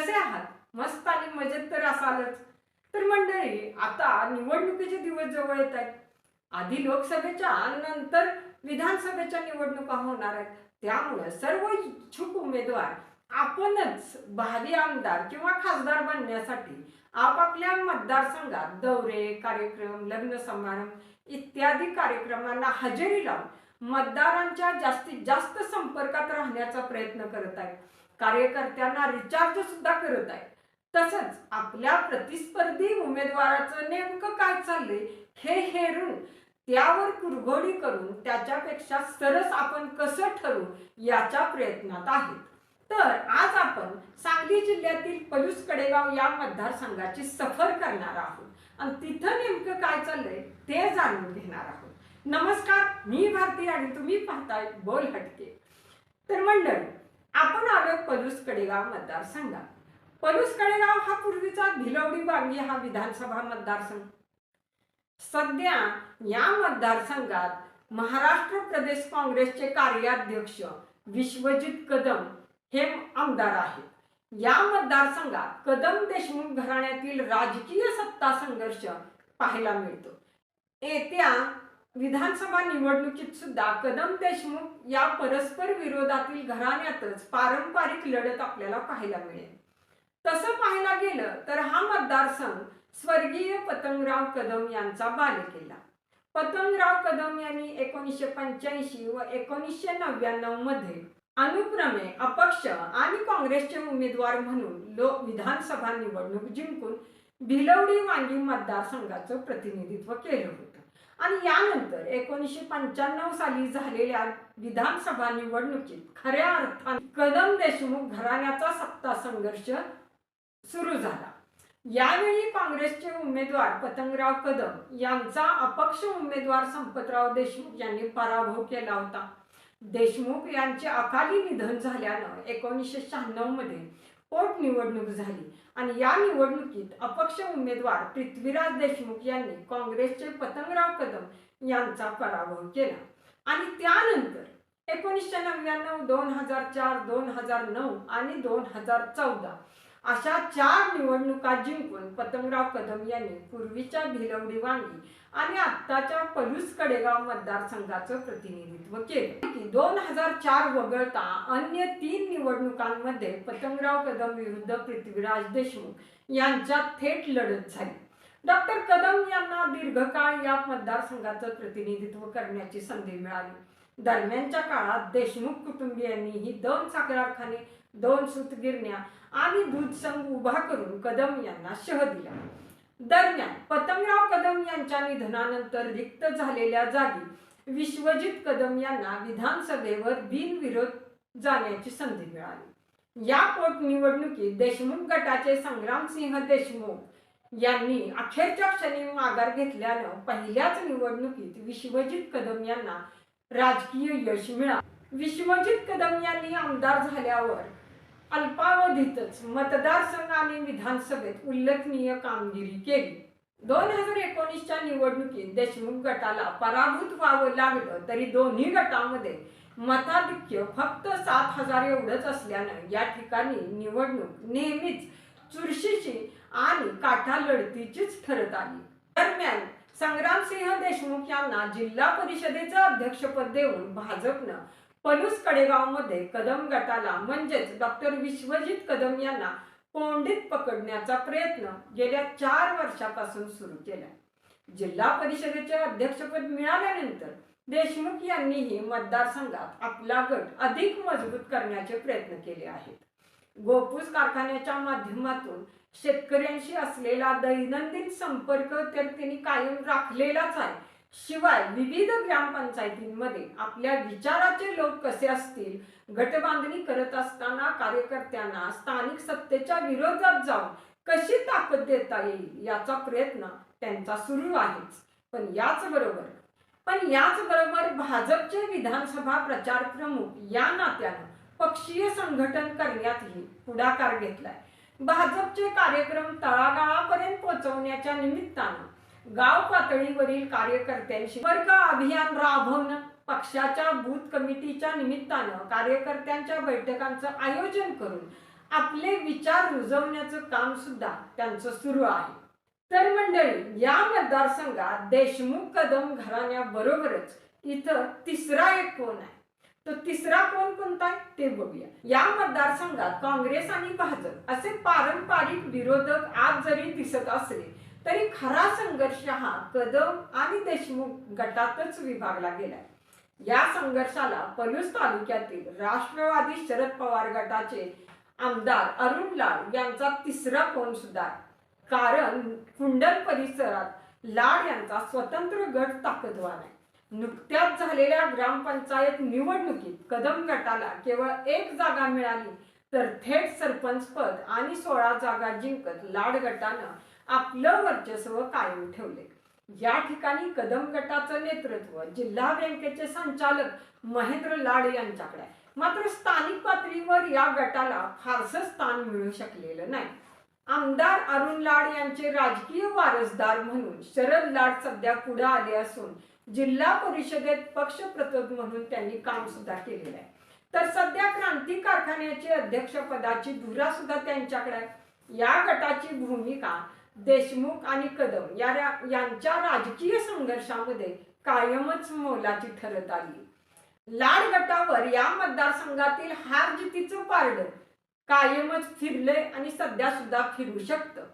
कसे आहात? मस्त आणि मजेत तर असालच. तर मंडळी आता निवडणुकीचे दिवस जवळ येत आहेत. आधी लोकसभेच्या नंतर विधानसभेच्या निवडणुका होणार आहेत. त्यामुळे सर्व इच्छुक उमेदवार आपणच भावी आमदार किंवा खासदार बनण्यासाठी आपापल्या मतदारसंघात दौरे कार्यक्रम लग्न समारंभ इत्यादी कार्यक्रमांना हजेरी लावून मतदारांच्या जास्तीत जास्त संपर्कात राहण्याचा प्रयत्न करत आहेत. कार्यकर्त्यांना रिचार्ज सुद्धा करत आहेत. तसंच आपल्या प्रतिस्पर्धी उमेदवाराचं नेमकं काय चाललंय हे हेरून त्यावर कुरघोडी करून त्याच्यापेक्षा सरस आपण कसं ठरू याच्या प्रयत्नात आहेत. तर आज आपण सांगली जिल्ह्यातील पलूस कडेगाव या मतदारसंघाची सफर करणार आहोत. आणि तिथं नेमकं काय चाललंय ते जाणून घेणार आहोत. नमस्कार मी भारती आणि तुम्ही पाहताय बोल हटके. तर मंडळी आपण आलो पलूस कडेगाव मतदारसंघात. पलूस कडेगाव हा पूर्वीचा भिलवडी वांगी हा विधानसभा मतदारसंघ. सध्या या मतदारसंघात महाराष्ट्र प्रदेश काँग्रेसचे कार्याध्यक्ष विश्वजित कदम हे आमदार आहेत. या मतदारसंघात कदम देशमुख घराण्यातील राजकीय सत्ता संघर्ष पाहायला मिळतो. येत्या विधानसभा निवडणुकीत सुद्धा कदम देशमुख या परस्पर विरोधातील घराण्यातच पारंपरिक लढत आपल्याला पाहायला मिळेल. तसं पाहायला गेलं तर हा मतदारसंघ स्वर्गीय पतंगराव कदम यांचा बालेकिल्ला. पतंगराव कदम यांनी एकोणीसशे पंच्याऐंशी व एकोणीसशे नव्याण्णवमध्ये अनुक्रमे अपक्ष आणि काँग्रेसचे उमेदवार म्हणून लोक विधानसभा निवडणूक जिंकून भिलवडी वांगी मतदारसंघाचं प्रतिनिधित्व केलं होतं. आणि यानंतर एकोणीसशे पंच्याण्णव साली झालेल्या विधानसभा निवडणुकीत खऱ्या अर्थाने कदम देशमुख घराण्याचा सत्ता संघर्ष सुरू झाला. यावेळी काँग्रेसचे उमेदवार पतंगराव कदम यांचा अपक्ष उमेदवार संपतराव देशमुख यांनी पराभव केला होता. देशमुख यांचे अकाली निधन झाल्यानं एकोणीसशे शहाण्णवमध्ये पोटनिवडणूक झाली. आणि या निवडणुकीत अपक्ष उमेदवार पृथ्वीराज देशमुख यांनी काँग्रेसचे पतंगराव कदम यांचा पराभव केला. आणि त्यानंतर एकोणीसशे नव्याण्णव दोन हजार चार दोन हजार नऊ आणि दोन हजार चौदा अशा चार निवडणुका जिंकून पतंगराव कदम यांनी पूर्वीच्या भिलवडी वांगी आणि आत्ताच्या पलूस कडेगाव मतदारसंघाचं प्रतिनिधित्व केलं. दोन हजार चार वगळता अन्य तीन निवडणुकांमध्ये पतंगराव कदम विरुद्ध पृथ्वीराज देशमुख यांच्यात थेट लढत झाली. डॉक्टर कदम यांना दीर्घकाळ या मतदारसंघाचं प्रतिनिधित्व करण्याची संधी मिळाली. दरम्यानच्या काळात देशमुख कुटुंबियांनीही दोन साखराखाने दोन सूतगिरण्या आणि दूध संघ उभा करून कदम यांना शह दिला. दरम्यान पतंगराव कदम यांच्या निधनानंतर रिक्त झालेल्या जागी विश्वजित कदम यांना विधानसभेवर बिनविरोध जाण्याची संधी मिळाली. या पोटनिवडणुकीत देशमुख गटाचे संग्रामसिंह देशमुख यांनी अखेरच्या क्षणी माघार घेतल्यानं पहिल्याच निवडणुकीत विश्वजित कदम यांना राजकीय यश मिळाले. विश्वजित कदम यांनी आमदार झाल्यावर अल्पावधीतच मतदारसंघ आणि विधानसभेत उल्लेखनीय कामगिरी केली. दोन हजार एकोणीसच्या निवडणुकीत देशमुख गटाला पराभूत व्हावं लागलं तरी दोन्ही गटामध्ये मताधिक्य फक्त सात हजार एवढंच असल्यानं या ठिकाणी निवडणूक नेहमीच चुरशीची आणि काठा लढतीचीच ठरत आली. दरम्यान संग्रामसिंह देशमुख यांना जिल्हा परिषदेचं अध्यक्षपद देऊन भाजपनं पलूस कडेगावमध्ये कदम गटाला म्हणजेच डॉक्टर विश्वजित कदम यांना कोंडीत पकडण्याचा प्रयत्न गेल्या चार वर्षापासून सुरू केला. जिल्हा परिषदेचे अध्यक्षपद मिळाल्यानंतर देशमुख यांनीही मतदारसंघात आपला गट अधिक मजबूत करण्याचे प्रयत्न केले आहेत. गोपूस कारखान्याच्या माध्यमातून शेतकऱ्यांशी असलेला दैनंदिन संपर्क तर त्यांनी कायम राखलेलाच आहे. शिवाय विविध ग्रामपंचायतींमध्ये आपल्या विचाराचे लोक कसे असतील गटबांधणी करत असताना कार्यकर्त्यांना स्थानिक सत्तेच्या विरोधात जाऊन कशी ताकद देता येईल याचा प्रयत्न त्यांचा सुरू आहेच. पण याच बरोबर पण याच बरोबर भाजपचे विधानसभा प्रचार प्रमुख या नात्यानं पक्षीय संघटन करण्यातही पुढाकार घेतलाय. भाजपचे कार्यक्रम तळागाळापर्यंत पोहोचवण्याच्या निमित्तानं गाव पातळीवरील कार्यकर्त्यांशी वर्ग अभियान राबवणं पक्षाच्या बूथ कमिटीच्या निमित्तानं कार्यकर्त्यांच्या बैठकांचं आयोजन करून आपले विचार रुजवण्याचं काम सुद्धा त्यांचं सुरू आहे. तर मंडळी या मतदारसंघात देशमुख कदम घराण्याबरोबरच इथं तिसरा एक कोण आहे? तो तिसरा कोण कोणता आहे ते बघूया. या मतदारसंघात काँग्रेस आणि भाजप असे पारंपरिक विरोधक आज जरी दिसत असले तरी खरा संघर्ष हा कदम आणि देशमुख गटातच विभागला गेलाय. या संघर्षाला पलूस तालुक्यातील राष्ट्रवादी शरद पवार गटाचे आमदार अरुण लाड यांचा तिसरा कोण सुद्धा कारण कुंडल परिसरात लाड यांचा स्वतंत्र गट ताकदवान आहे. नुकत्याच झालेल्या ग्रामपंचायत निवडणुकीत कदम गटाला केवळ एक जागा मिळाली तर थेट सरपंच पद आणि सोळा जागा जिंकत लाड गटानं आपलं वर्चस्व कायम ठेवले. या ठिकाणी कदम गटाचं नेतृत्व जिल्हा बँकेचे संचालक महेंद्र लाड यांच्याकडे मात्र स्थानिक पातळीवर या गटाला फारसं स्थान मिळू शकलेलं नाही. आमदार अरुण लाड यांचे राजकीय वारसदार म्हणून शरद लाड सध्या पुढे आले असून जिल्हा परिषदेत पक्षप्रतोद म्हणून त्यांनी काम सुद्धा केलेलं आहे. तर सध्या क्रांती कारखान्याचे अध्यक्षपदाची धुरा सुद्धा त्यांच्याकडे या गटाची भूमिका देशमुख आणि कदम या यांच्या राजकीय संघर्षामध्ये कायमच मोलाची ठरत आली. लाड गटावर या मतदारसंघातील हार जितीचं पारड कायमच फिरले आणि सध्या सुद्धा फिरू शकतं.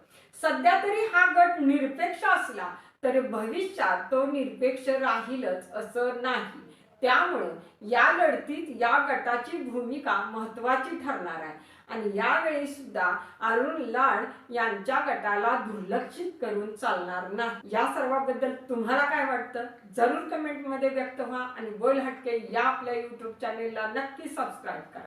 सध्या तरी हा गट निरपेक्ष असला तरी भविष्यात तो निरपेक्ष राहीलच असं नाही. त्यामुळे या लढतीत या गटाची भूमिका महत्वाची ठरणार आहे. आणि यावेळी सुद्धा अरुण लाड यांच्या गटाला दुर्लक्षित करून चालणार नाही. या सर्वाबद्दल तुम्हाला काय वाटतं? जरूर कमेंटमध्ये व्यक्त व्हा आणि बोल हटके या आपल्या युट्यूब चॅनेलला नक्की सबस्क्राईब करा.